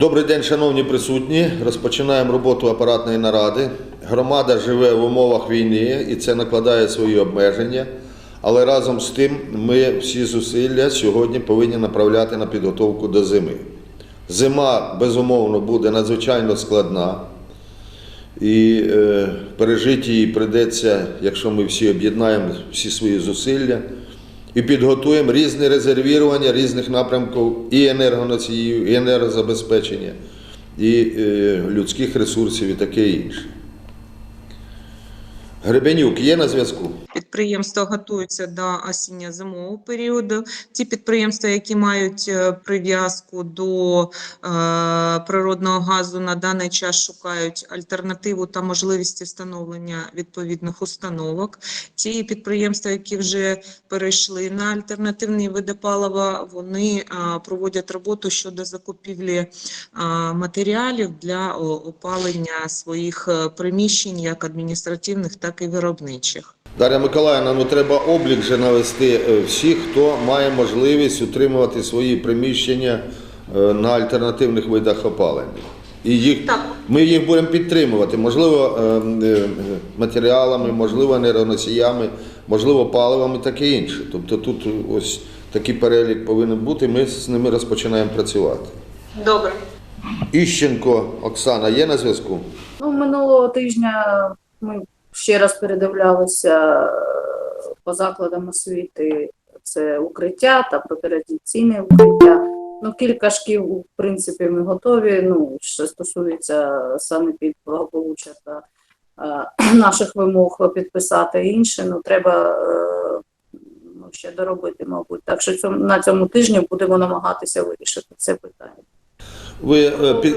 Добрий день, шановні присутні. Розпочинаємо роботу апаратної наради. Громада живе в умовах війни і це накладає свої обмеження. Але разом з тим ми всі зусилля сьогодні повинні направляти на підготовку до зими. Зима, безумовно, буде надзвичайно складна. І е, пережити її прийдеться, якщо ми всі об'єднаємо всі свої зусилля і підготуємо різні резервірування різних напрямків і енергоносіїв, і енергозабезпечення, і е, людських ресурсів, і таке інше. Гребенюк є на зв'язку? Підприємства готуються до осінньо-зимового періоду. Ті підприємства, які мають е, прив'язку до е, природного газу, на даний час шукають альтернативу та можливості встановлення відповідних установок. Ті підприємства, які вже перейшли на альтернативні види палива, вони е, проводять роботу щодо закупівлі е, матеріалів для опалення своїх е, приміщень, як адміністративних, так і виробничих. Дар'я Миколаївна, ну треба облік же навести е, всіх, хто має можливість утримувати свої приміщення е, на альтернативних видах опалення. І їх, Так. ми їх будемо підтримувати, можливо, е, матеріалами, можливо, енергоносіями, можливо, паливом і таке інше. Тобто тут ось такий перелік повинен бути, ми з ними розпочинаємо працювати. Добре. Іщенко Оксана є на зв'язку? Ну, минулого тижня ми ще раз передивлялися е, по закладам освіти це укриття та протирадіаційне укриття. Ну, кілька шкіл, в принципі, ми готові. Ну, що стосується санепід благополуччя та е, наших вимог підписати інше, ну треба е, ну, ще доробити, мабуть. Так що цьому, на цьому тижні будемо намагатися вирішити це питання. Ви е, під,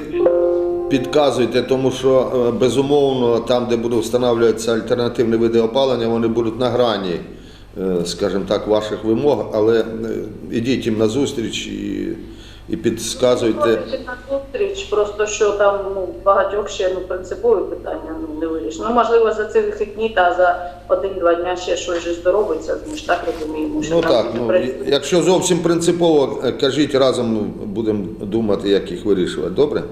підказуєте, тому що е, безумовно там, де будуть встановлюватися альтернативні види опалення, вони будуть на грані, е, скажімо так, ваших вимог, але йдіть їм на зустріч і, і підказуйте. Зустріч, просто що там ну, багатьох ще ну, принципові питання ну, не вирішено. Ну, можливо, за ці вихідні та за один-два дня ще щось же здоровиться, ми ж так розуміємо, що Ну там так, буде ну, працювати. якщо зовсім принципово, е, кажіть разом ну, будемо думати, як їх вирішувати. Добре?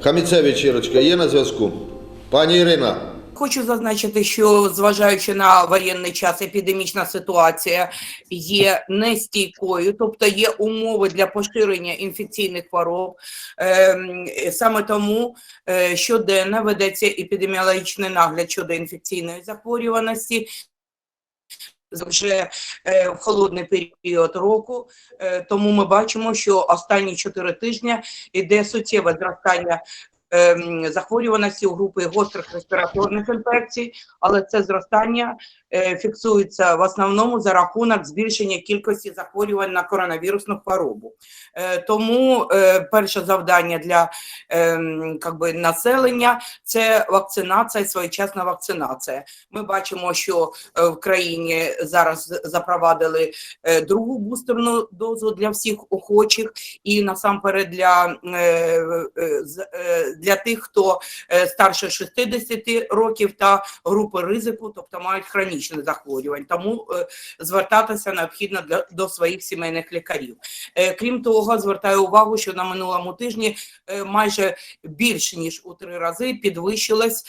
Хаміцевич Ірочка є на зв'язку? Пані Ірина. Хочу зазначити, що зважаючи на воєнний час, епідемічна ситуація є нестійкою, тобто є умови для поширення інфекційних хвороб. Ем, Саме тому е, щоденно ведеться епідеміологічний нагляд щодо інфекційної захворюваності. Вже е, в холодний період року, Е, тому ми бачимо, що останні чотири тижні йде суттєве зростання захворюваності у групи гострих респіраторних інфекцій, але це зростання е, фіксується в основному за рахунок збільшення кількості захворювань на коронавірусну хворобу. Е, Тому е, перше завдання для ем, би, населення це вакцинація, своєчасна вакцинація. Ми бачимо, що в країні зараз запровадили другу бустерну дозу для всіх охочих, і насамперед для, для тих, хто е, старше 60 років та групи ризику, тобто мають хронічне захворювання. Тому е, звертатися необхідно для, до своїх сімейних лікарів. Е, Крім того, звертаю увагу, що на минулому тижні майже більше ніж у три рази підвищилась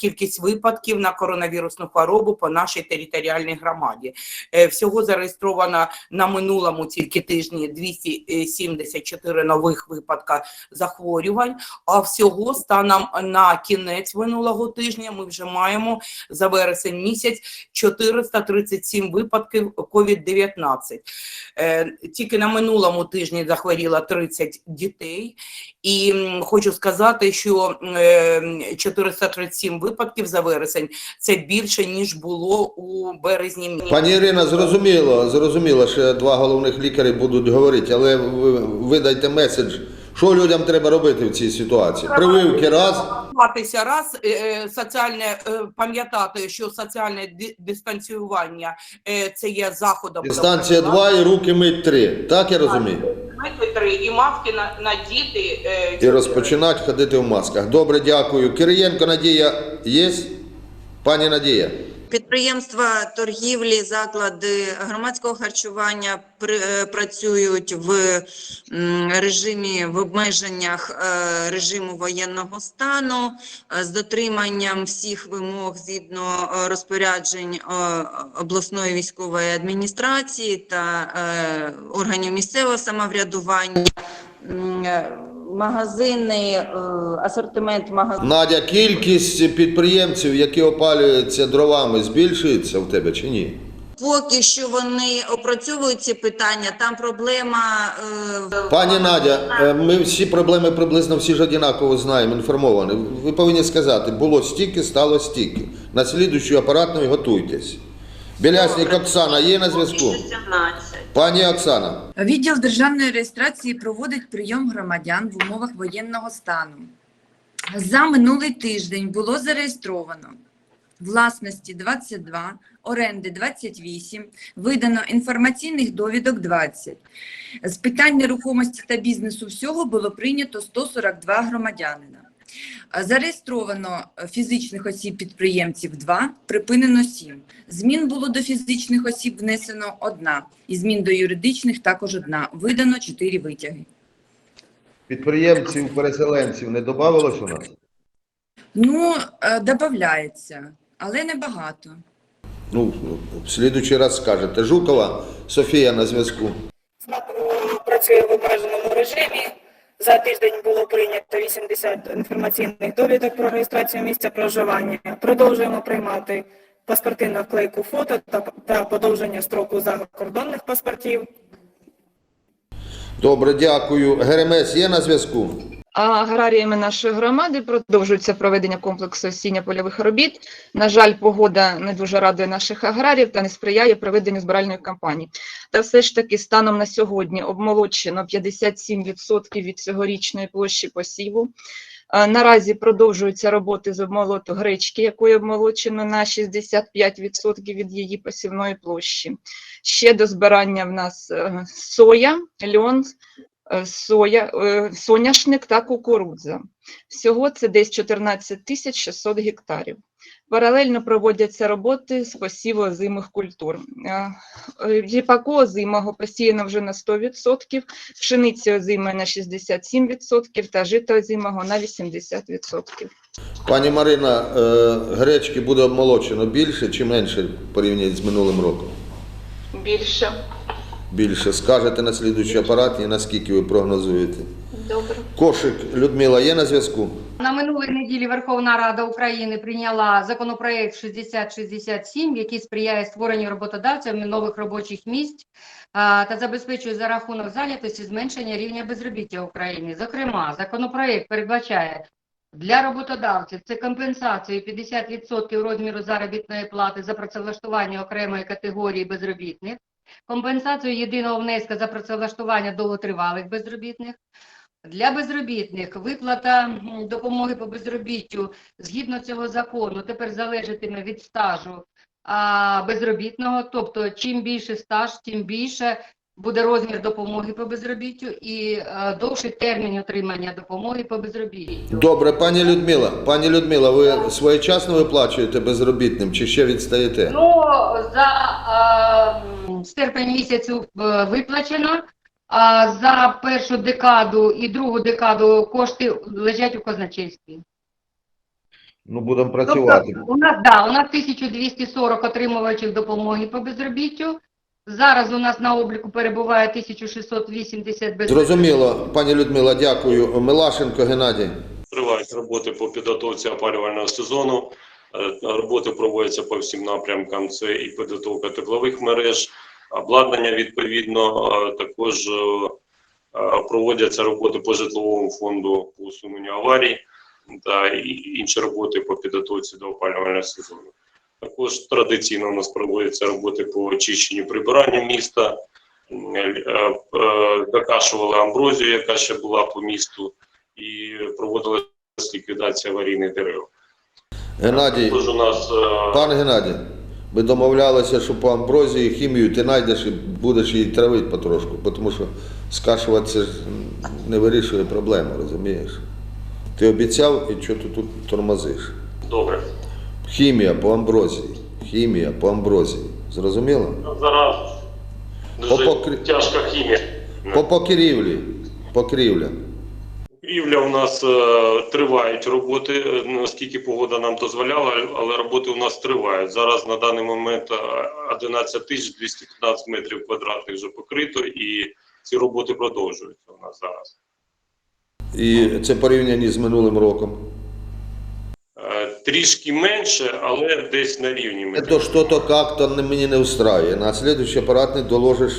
кількість випадків на коронавірусну хворобу по нашій територіальній громаді. Всього зареєстровано на минулому тільки тижні 274 нових випадка захворювань. А всього станом на кінець минулого тижня ми вже маємо за вересень місяць 437 випадків COVID-19. Е, Тільки на минулому тижні захворіло 30 дітей. І хочу сказати, що е, 437 випадків за вересень це більше ніж було у березні. Пані Ірина, зрозуміло, зрозуміло, що два головних лікарі будуть говорити, але ви, ви дайте меседж, що людям треба робити в цій ситуації. Прививки раз. Вакцинуватися раз, е, е, соціальне е, пам'ятати, що соціальне дистанціювання це є заходом. Дистанція два і руки мить три. Так я розумію? Ми три і маски на, на діти. І розпочинати ходити в масках. Добре, дякую. Кириєнко Надія є? Пані Надія. Підприємства торгівлі, заклади громадського харчування е, працюють в режимі в обмеженнях е, режиму воєнного стану е, з дотриманням всіх вимог згідно розпоряджень обласної військової адміністрації та органів місцевого самоврядування. Магазини, е, асортимент магазинів. Надя, кількість підприємців, які опалюються дровами, збільшується в тебе чи ні? Поки що вони опрацьовують ці питання, там проблема. е, в- Пані Надя, е, ми всі проблеми приблизно всі ж однаково знаємо, інформовані. Ви повинні сказати, було стільки, стало стільки. На слідущу апаратну готуйтесь. Білясник Оксана є на зв'язку? Пані Оксана. Відділ державної реєстрації проводить прийом громадян в умовах воєнного стану. За минулий тиждень було зареєстровано власності 22, оренди 28, видано інформаційних довідок 20. З питань нерухомості та бізнесу всього було прийнято 142 громадянина. Зареєстровано е, фізичних осіб-підприємців 2, припинено 7. Змін було до фізичних осіб внесено одна, і змін до юридичних також одна. Видано 4 витяги. Підприємців, переселенців не додавалось у нас? Ну, е, додається, але небагато. Ну, в слідуючий раз скажете. Жукова, Софія на зв'язку. Працює в обмеженому режимі. За тиждень було прийнято 80 інформаційних довідок про реєстрацію місця проживання. Продовжуємо приймати паспорти на вклейку фото та, та подовження строку закордонних паспортів. Добре, дякую. Геремес є на зв'язку? Аграріями нашої громади продовжується проведення комплексу осіння польових робіт. На жаль, погода не дуже радує наших аграріїв та не сприяє проведенню збиральної кампанії. Та все ж таки станом на сьогодні обмолочено 57% від цьогорічної площі посіву. Наразі продовжуються роботи з обмолоту гречки, якою обмолочено на 65% від її посівної площі. Ще до збирання в нас е, соя, льон, соя, е, соняшник та кукурудза. Всього це десь 14 тисяч 600 гектарів. Паралельно проводяться роботи з посіву озимих культур. Е, е, Ріпаку озимого посіяно вже на 100%, пшениці озимої на 67% та жито озимого на 80%. Пані Марина, е, гречки буде обмолочено більше чи менше порівняно з минулим роком? Більше. Більше. Скажете на слідуючій апараті, наскільки ви прогнозуєте? Добре. Кошик Людмила є на зв'язку? На минулій неділі Верховна Рада України прийняла законопроект 6067, який сприяє створенню роботодавцями нових робочих місць та забезпечує за рахунок зайнятості зменшення рівня безробіття в Україні. Зокрема, законопроект передбачає для роботодавців це компенсацію 50% розміру заробітної плати за працевлаштування окремої категорії безробітних, компенсацію єдиного внеска за працевлаштування довготривалих безробітних, для безробітних виплата допомоги по безробіттю згідно цього закону тепер залежатиме від стажу а, безробітного. Тобто, чим більше стаж, тим більше буде розмір допомоги по безробіттю і а, довший термін отримання допомоги по безробіттю. Добре, пані Людмила. Пані Людмила, ви своєчасно виплачуєте безробітним чи ще відстаєте? Ну, за а, м, серпень місяцю е, виплачено. А за першу декаду і другу декаду кошти лежать у казначействі. Ну, будемо Тобто, працювати. у нас да, у нас 1240 отримувачів допомоги по безробіттю. Зараз у нас на обліку перебуває 1680 безробітних. Зрозуміло, пані Людмила, дякую. Милашенко Геннадій. Тривають роботи по підготовці опалювального сезону. Е, Роботи проводяться по всім напрямкам. Це і підготовка теплових мереж, обладнання відповідно. Також е, проводяться роботи по житловому фонду по усуненню аварій та інші роботи по підготовці до опалювального сезону. Також традиційно у нас проводяться роботи по очищенню прибиранню міста. Е, е, е, Закашували амброзію, яка ще була по місту і проводилася ліквідація аварійних дерев. Геннадій, у нас е, пан Геннадій, ми домовлялися, що по амброзії хімію ти знайдеш і будеш її травити потрошку, тому що скашувати це ж не вирішує проблему, розумієш? Ти обіцяв і що ти тут тормозиш? добре. Хімія по амброзії. хімія по амброзії. Зрозуміло? Зараз дуже По покрі- тяжка хімія. По покрівлі. Покрівля. Покрівля у нас е, тривають роботи, е, наскільки погода нам дозволяла, але роботи у нас тривають. Зараз на даний момент е, 11 тисяч 215 метрів квадратних вже покрито, і ці роботи продовжуються у нас зараз. І це порівняння з минулим роком. Е, Трішки менше, але десь на рівні. ми Это что-то как-то мені не устраиває. На слідуючий апарат не доложиш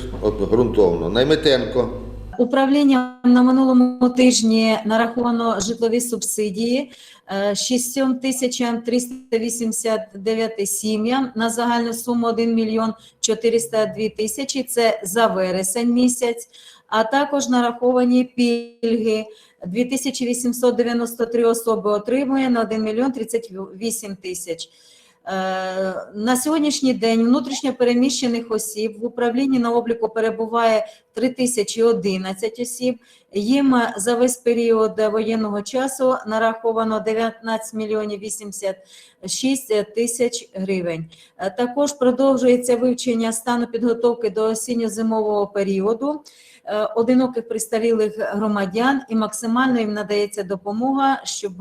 ґрунтовно. Найметенко. Управлінням на минулому тижні нараховано житлові субсидії е, 6 тисячам 389 сім'ям на загальну суму 1 мільйон 402 тисячі. Це за вересень місяць. А також нараховані пільги 2893 особи отримує на 1 мільйон 38 тисяч. Е, На сьогоднішній день внутрішньо переміщених осіб в управлінні на обліку перебуває 3011 осіб. Їм за весь період воєнного часу нараховано 19 мільйонів 86 тисяч гривень. Е, Також продовжується вивчення стану підготовки до осінньо-зимового періоду е, одиноких пристарілих громадян і максимально їм надається допомога, щоб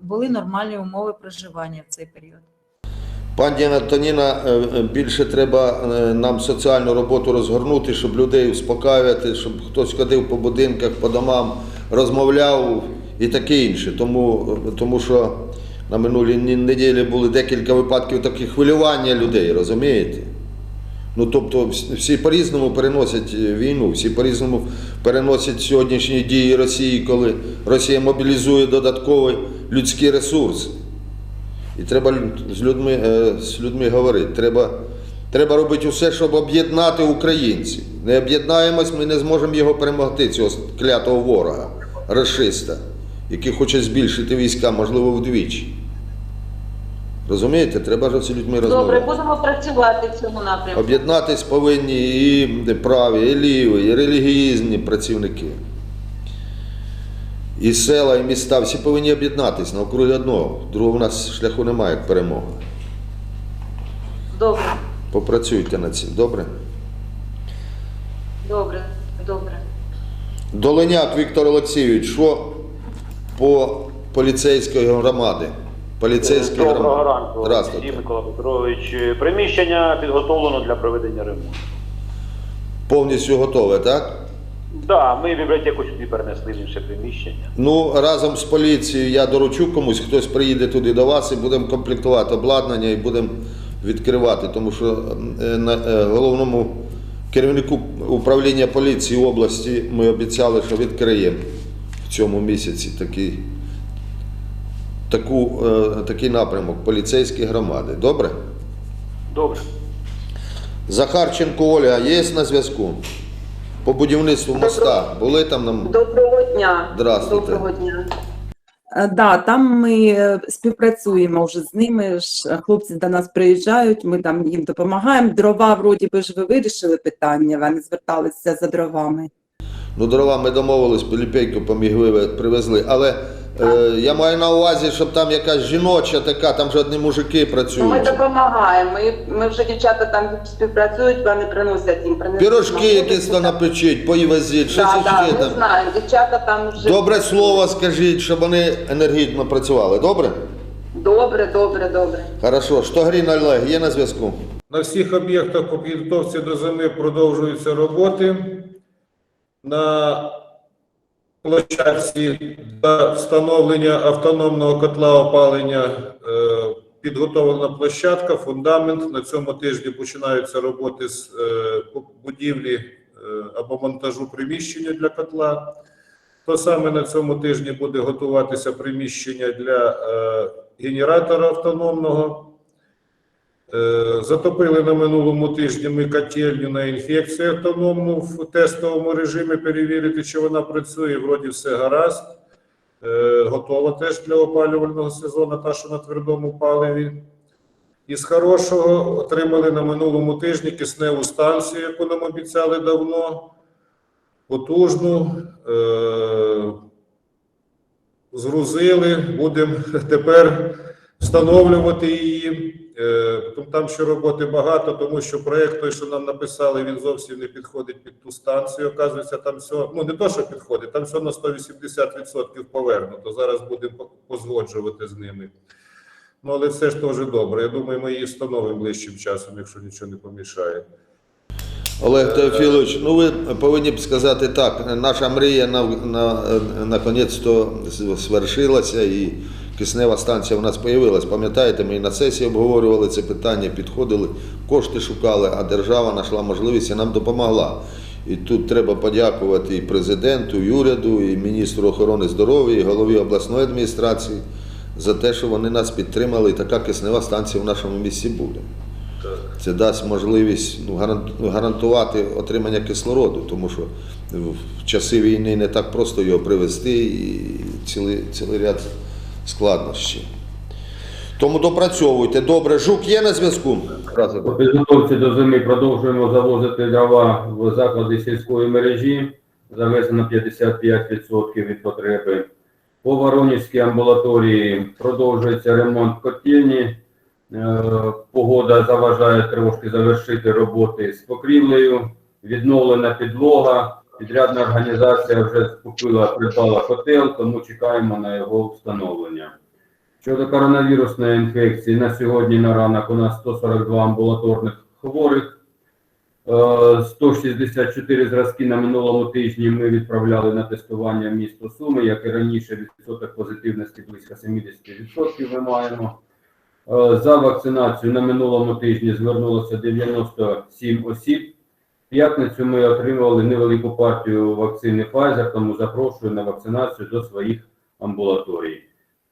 були нормальні умови проживання в цей період. Пані Антоніна, е, е, більше треба е, нам соціальну роботу розгорнути, щоб людей успокаювати, щоб хтось ходив по будинках, по домам, розмовляв і таке інше. Тому, тому що на минулій неділі були декілька випадків таких хвилювання людей, розумієте? Ну, тобто всі по-різному переносять війну, всі по-різному переносять сьогоднішні дії Росії, коли Росія мобілізує додатковий людський ресурс. І треба з людьми, е, з людьми говорити. Треба, треба робити все, щоб об'єднати українців. Не об'єднаємось, ми не зможемо його перемогти, цього клятого ворога, расиста, який хоче збільшити війська, можливо, вдвічі. Розумієте, треба ж з людьми Добре, будемо працювати в цьому напрямку. Об'єднатись повинні і праві, і ліві, і релігійні працівники. І села, і міста, всі повинні об'єднатись навкруги одного. Другого у нас шляху немає як перемоги. Добре, Попрацюйте над цим, добре? добре, добре. Долиняк Віктор Олексійович, що по поліцейської громади? Поліцейської Доброго громади. ранку, Здравствуйте. Олексій Микола Петрович. Приміщення підготовлено для проведення ремонту. Повністю готове, так? Так, ми бібліотеку сюди перенесли в інше приміщення. Ну, разом з поліцією я доручу комусь, хтось приїде туди до вас і будемо комплектувати обладнання і будемо відкривати, тому що е, на е, головному керівнику управління поліції області ми обіцяли, що відкриємо в цьому місяці такий, таку, е, такий напрямок поліцейські громади. Добре? Добре. Захарченко Оля є на зв'язку? По будівництву моста. Були там нам? Доброго дня. Здравствуйте. Доброго дня. Е, Да, там ми е, співпрацюємо вже з ними. Хлопці до нас приїжджають, ми там їм допомагаємо. Дрова, вроді би ж ви вирішили питання, вони зверталися за дровами. Ну, дрова ми домовились, Пиліпейку помігли, привезли. Але е, я маю на увазі, щоб там якась жіноча така, там же одні мужики Ми працюють. допомагаємо. Ми, ми вже дівчата там співпрацюють, вони приносять їм приносять. Пірожки якісь то напечіть, поївазіть, щось Так, так, ще ми там. знаємо. Дівчата там вже Добре слово скажіть, щоб вони енергійно працювали. Добре? добре, добре, добре. Хорошо. Штогрін Олег є на зв'язку? На всіх об'єктах по підготовці до зими продовжуються роботи. На площадці для встановлення автономного котла опалення е, підготовлена площадка, фундамент. На цьому тижні починаються роботи з е, будівлі е, або монтажу приміщення для котла. То саме на цьому тижні буде готуватися приміщення для генератора автономного. Е, Затопили на минулому тижні ми котельню на інфекцію автономну в тестовому режимі перевірити, чи вона працює. Вроді все гаразд. Е, Готова теж для опалювального сезону, та що на твердому паливі. Із хорошого отримали на минулому тижні кисневу станцію, яку нам обіцяли давно. Потужну. Е, Згрузили, будемо тепер встановлювати її. Е, Там ще роботи багато, тому що проєкт той, що нам написали, він зовсім не підходить під ту станцію. Оказується, там все, ну не то, що підходить, там все на 180% повернуто. Зараз будемо позгоджувати з ними. Ну, але все ж теж добре. Я думаю, ми її встановимо ближчим часом, якщо нічого не помішає. Олег Теофілович, ну ви повинні б сказати так, наша мрія на, на, наконець-то свершилася і киснева станція в нас з'явилась. Пам'ятаєте, ми і на сесії обговорювали це питання, підходили, кошти шукали, а держава знайшла можливість і нам допомогла. І тут треба подякувати і президенту, і уряду, і міністру охорони здоров'я, і голові обласної адміністрації за те, що вони нас підтримали, і така киснева станція в нашому місті буде. Це дасть можливість ну, гарантувати отримання кислороду, тому що в часи війни не так просто його привезти і цілий, цілий ряд складнощів. Тому допрацьовуйте. Добре, жук є на зв'язку? По підготовці до зими продовжуємо завозити дрова в заклади сільської мережі. Завезено 55% від потреби. По Воронівській амбулаторії продовжується ремонт котельні. Е, Погода заважає трошки завершити роботи з покрівлею. Відновлена підлога. Підрядна організація вже купила, придбала котел, тому чекаємо на його встановлення. Щодо коронавірусної інфекції, на сьогодні на ранок у нас 142 амбулаторних хворих. Е, 164 зразки на минулому тижні ми відправляли на тестування місто Суми, як і раніше, відсоток позитивності близько 70% ми маємо. Е, За вакцинацію на минулому тижні звернулося 97 осіб. П'ятницю ми отримували невелику партію вакцини Pfizer, тому запрошую на вакцинацію до своїх амбулаторій.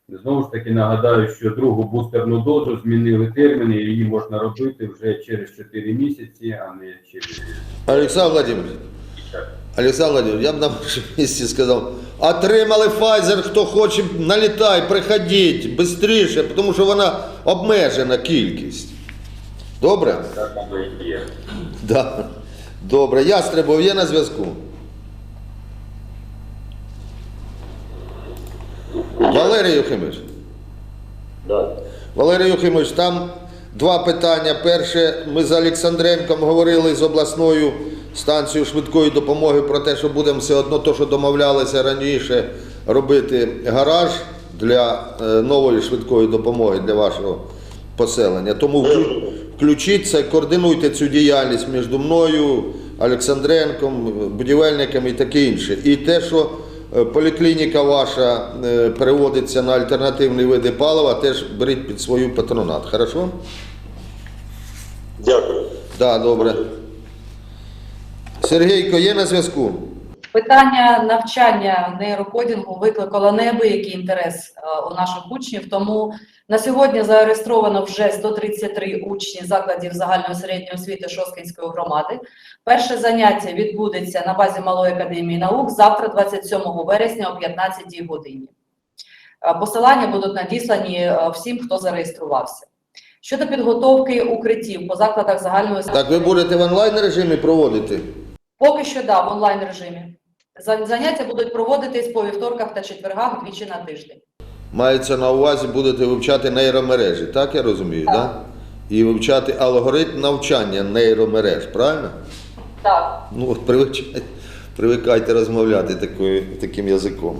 Знову ж таки нагадаю, що другу бустерну дозу змінили терміни, і її можна робити вже через 4 місяці, а не через Олександр Владимирович, Олександр Владимирович, я б на вашому місці сказав, отримали Pfizer, хто хоче, налітай, приходіть, швидше, тому що вона обмежена кількість. Добре? так воно і є. Да. Добре. Ястребов є на зв'язку? Валерій Юхимович. Да. Валерій Юхимович, там два питання. Перше, ми з Олександренком говорили з обласною станцією швидкої допомоги про те, що будемо все одно то, що домовлялися раніше, робити гараж для е, нової швидкої допомоги для вашого поселення. Тому вклю- включіть координуйте цю діяльність між мною, Олександренком, будівельниками і таке інше. І те, що е, поліклініка ваша е, переводиться на альтернативні види палива, теж беріть під свою патронат. Хорошо? Дякую. Так, да, добре. Сергійко, є на зв'язку? Питання навчання нейрокодінгу викликало неабиякий інтерес е, у наших учнів. Тому на сьогодні зареєстровано вже 133 учні закладів загальної середньої освіти Шосткинської громади. Перше заняття відбудеться на базі Малої академії наук завтра, 27 вересня о 15 годині. Е, Посилання будуть надіслані е, всім, хто зареєструвався. Щодо підготовки укриттів по закладах загальної. Так ви будете в онлайн режимі проводити? Поки що да, в онлайн режимі. За- Заняття будуть проводитись по вівторках та четвергах двічі на тиждень. Мається на увазі, будете вивчати нейромережі, так я розумію, так? Да? І вивчати алгоритм навчання нейромереж, правильно? Так, Ну от привичайте, привикайте розмовляти такою, таким язиком.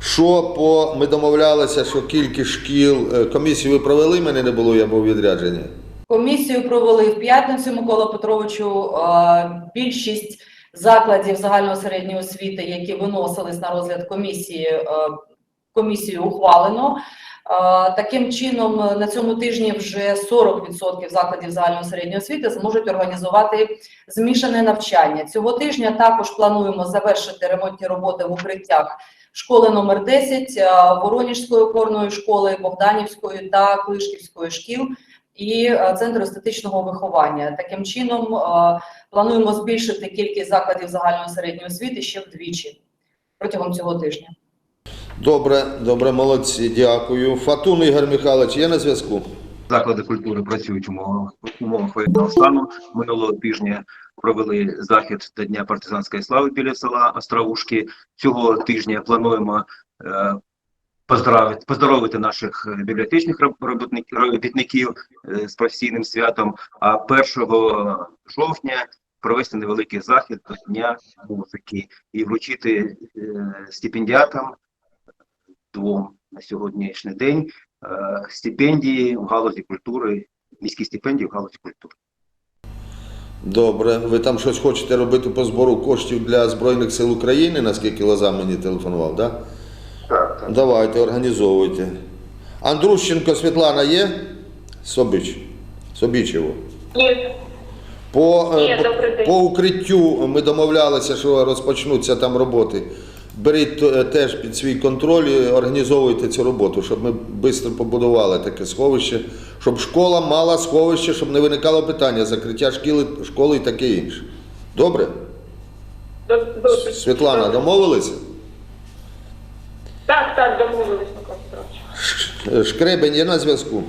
Що по ми домовлялися, що кількість шкіл, е, комісію ви провели, мене не було, я був відрядженні. комісію провели в п'ятницю Микола Петровичу. Більшість закладів загальної середньої освіти, які виносились на розгляд комісії, е, комісію ухвалено. Е, Таким чином, е, на цьому тижні вже 40% закладів загальної середньої освіти зможуть організувати змішане навчання. Цього тижня також плануємо завершити ремонтні роботи в укриттях школи номер 10, е, Воронежської опорної школи, Богданівської та Клишківської шкіл і е, Центру естетичного виховання. Таким чином, е, плануємо збільшити кількість закладів загальної середньої освіти ще вдвічі протягом цього тижня. Добре, добре, молодці, дякую. Фатун Ігор Михайлович є на зв'язку? Заклади культури працюють в умовах, умовах воєнного стану. Минулого тижня провели захід до Дня партизанської слави біля села Островушки. Цього тижня плануємо е, поздравити, поздоровити наших е, бібліотечних роб- робітників е, з професійним святом, а 1 жовтня провести невеликий захід до Дня музики і вручити е, стипендіатам двом на сьогоднішній день стипендії в галузі культури, міські стипендії в галузі культури. Добре. Ви там щось хочете робити по збору коштів для Збройних сил України, наскільки Лоза мені телефонував, так? Так. Давайте, організовуйте. Андрущенко Світлана є? Собич. Собічево. Є. По, е, Є, по- добрий день. по укриттю ми домовлялися, що розпочнуться там роботи. Беріть е, теж під свій контроль і організовуйте цю роботу, щоб ми швидко побудували таке сховище, щоб школа мала сховище, щоб не виникало питання закриття шкіли, школи і таке інше. Добре? Добре. Світлана, домовилися? Так, так, домовились, Микола Петрович. Шкребень є на зв'язку.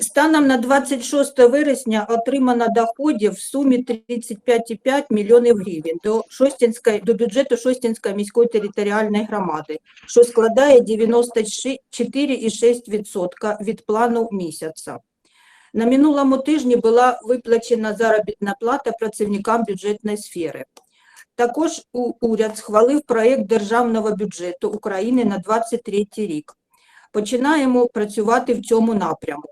Станом на 26 вересня отримано доходів в сумі 35,5 мільйонів гривень до, Шостінської, до бюджету Шостінської міської територіальної громади, що складає 94,6% від плану місяця. На минулому тижні була виплачена заробітна плата працівникам бюджетної сфери. Також уряд схвалив проєкт державного бюджету України на 2023 рік. Починаємо працювати в цьому напрямку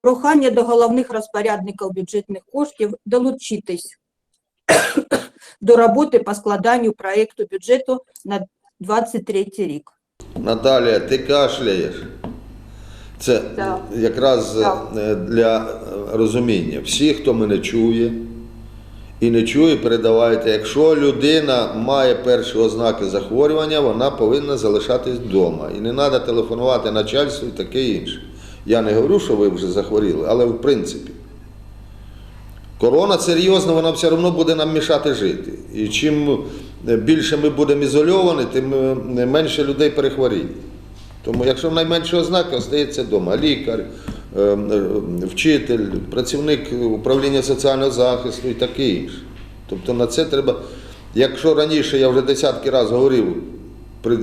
прохання до головних розпорядників бюджетних коштів долучитись до роботи по складанню проєкту бюджету на 23 рік. Наталія, ти кашляєш. Це Так. якраз Так. е, для розуміння. Всі, хто мене чує і не чує, передавайте, якщо людина має перші ознаки захворювання, вона повинна залишатись вдома. І не треба телефонувати начальству і таке інше. Я не говорю, що ви вже захворіли, але в принципі. Корона серйозна, вона все одно буде нам мішати жити. І чим більше ми будемо ізольовані, тим е, менше людей перехворіє. Тому, якщо найменші ознаки, остається вдома. Лікар, вчитель, працівник управління соціального захисту і таке інше. Тобто на це треба. Якщо раніше я вже десятки разів говорив при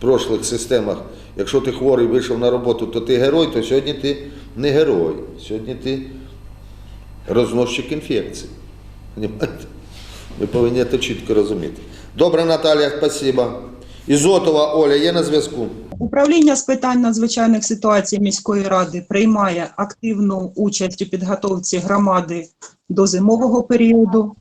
прошлих системах, якщо ти хворий вийшов на роботу, то ти герой, то сьогодні ти не герой. Сьогодні ти розносчик інфекції. Ви повинні це чітко розуміти. Добре, Наталія, спасибо. Ізотова Оля є на зв'язку. Управління з питань надзвичайних ситуацій міської ради приймає активну участь у підготовці громади до зимового періоду.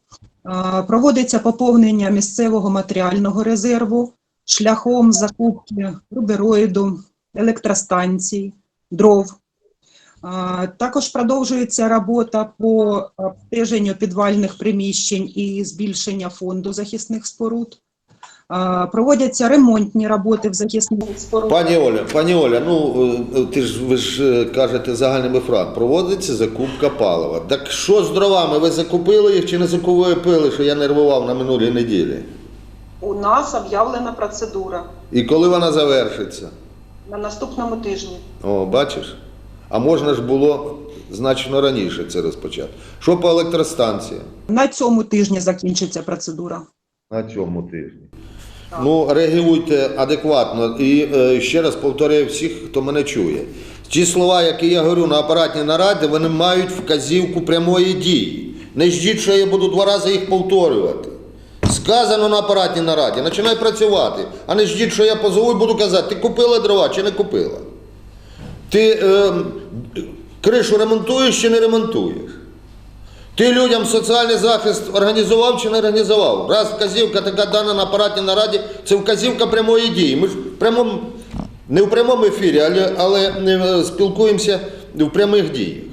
Проводиться поповнення місцевого матеріального резерву шляхом закупки рубероїду, електростанцій, дров. Також продовжується робота по обстеженню підвальних приміщень і збільшення фонду захисних споруд. Е, Проводяться ремонтні роботи в захисних спорудах. Пані Оля, пані Оля, ну е, ти ж ви ж е, кажете загальними фраз. Проводиться закупка палива. Так що з дровами? Ви закупили їх чи не закупили, що я нервував на минулій неділі? У нас об'явлена процедура І коли вона завершиться? на наступному тижні. О, бачиш? А можна ж було значно раніше це розпочати. Що по електростанціям? На цьому тижні закінчиться процедура. На цьому тижні. Ну, реагуйте адекватно. І е, ще раз повторюю всіх, хто мене чує. Ті слова, які я говорю на апаратній нараді, вони мають вказівку прямої дії. Не ждіть, що я буду два рази їх повторювати. Сказано на апаратній нараді, починай працювати, а не ждіть, що я позову і буду казати, ти купила дрова чи не купила. Ти е, кришу ремонтуєш чи не ремонтуєш. Ти людям соціальний захист організував чи не організував? Раз вказівка така дана на апаратній нараді, це вказівка прямої дії. Ми ж в прямому, не в прямому ефірі, але, але е, спілкуємося в прямих діях.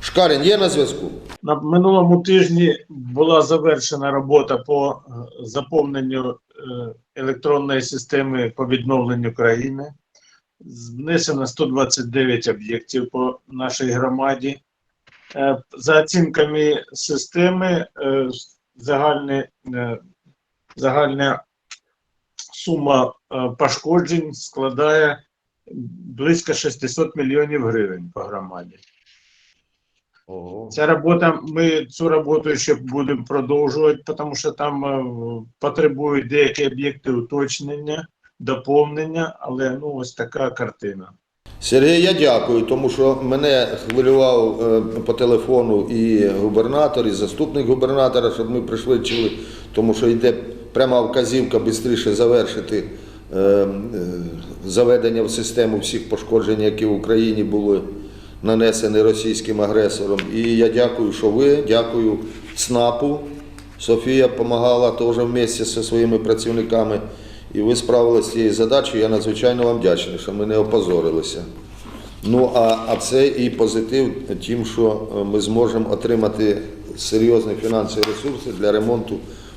Шкарін є на зв'язку? На минулому тижні була завершена робота по е, заповненню е, електронної системи по відновленню країни. Внесено 129 об'єктів по нашій громаді. Е, За оцінками системи, е, загальне, е, загальна сума пошкоджень складає близько 600 мільйонів гривень по громаді. Ого. Ця робота, ми цю роботу ще будемо продовжувати, тому що там потребують деякі об'єкти уточнення, доповнення, але ну ось така картина. Сергій, я дякую, тому що мене хвилював е, по телефону і губернатор, і заступник губернатора, щоб ми пришвидшили, тому що йде пряма вказівка швидше завершити е, е, заведення в систему всіх пошкоджень, які в Україні були нанесені російським агресором. І я дякую, що ви, дякую СНАПу. Софія допомагала теж вместе зі своїми працівниками. І ви справилися з цією задачею. Я надзвичайно вам вдячний, що ми не опозорилися. Ну а, а це і позитив тим, що е, ми зможемо отримати серйозні фінансові ресурси для ремонту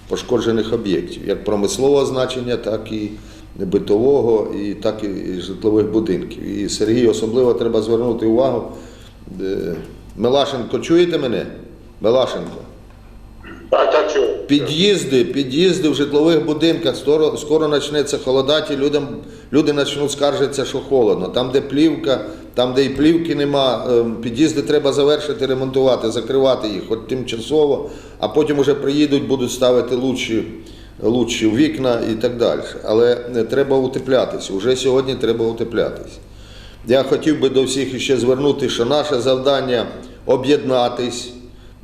пошкоджених об'єктів, як промислового значення, так і битового, і так і житлових будинків. І Сергій особливо треба звернути увагу. Е, Мелашенко, чуєте мене? Мелашенко. Так, так, чую. Під'їзди, під'їзди в житлових будинках, скоро, скоро почнеться холодати, людям, люди почнуть скаржитися, що холодно. Там, де плівка, там, де і плівки нема, ем, під'їзди треба завершити, ремонтувати, закривати їх, хоч тимчасово, а потім вже приїдуть, будуть ставити лучші, лучші вікна і так далі. Але треба утеплятися. Уже сьогодні треба утеплятися. Я хотів би до всіх ще звернути, що наше завдання об'єднатись,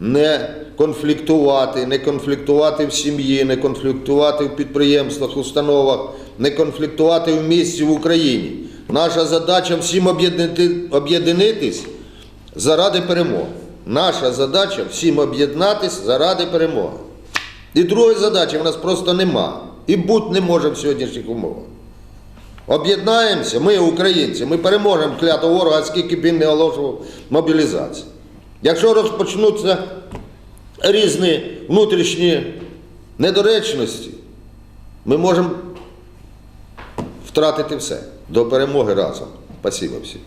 не конфліктувати, не конфліктувати в сім'ї, не конфліктувати в підприємствах, установах, не конфліктувати в місті в Україні. Наша задача всім об'єднати, об'єднатись заради перемоги. Наша задача всім об'єднатись заради перемоги. І другої задачі в нас просто нема. І бути не може в сьогоднішніх умовах. Об'єднаємося, ми, українці, ми переможемо клятого ворога, скільки б він не оголошував мобілізацію. Якщо розпочнуться різні внутрішні недоречності, ми можемо втратити все. До перемоги разом. Спасибо всім.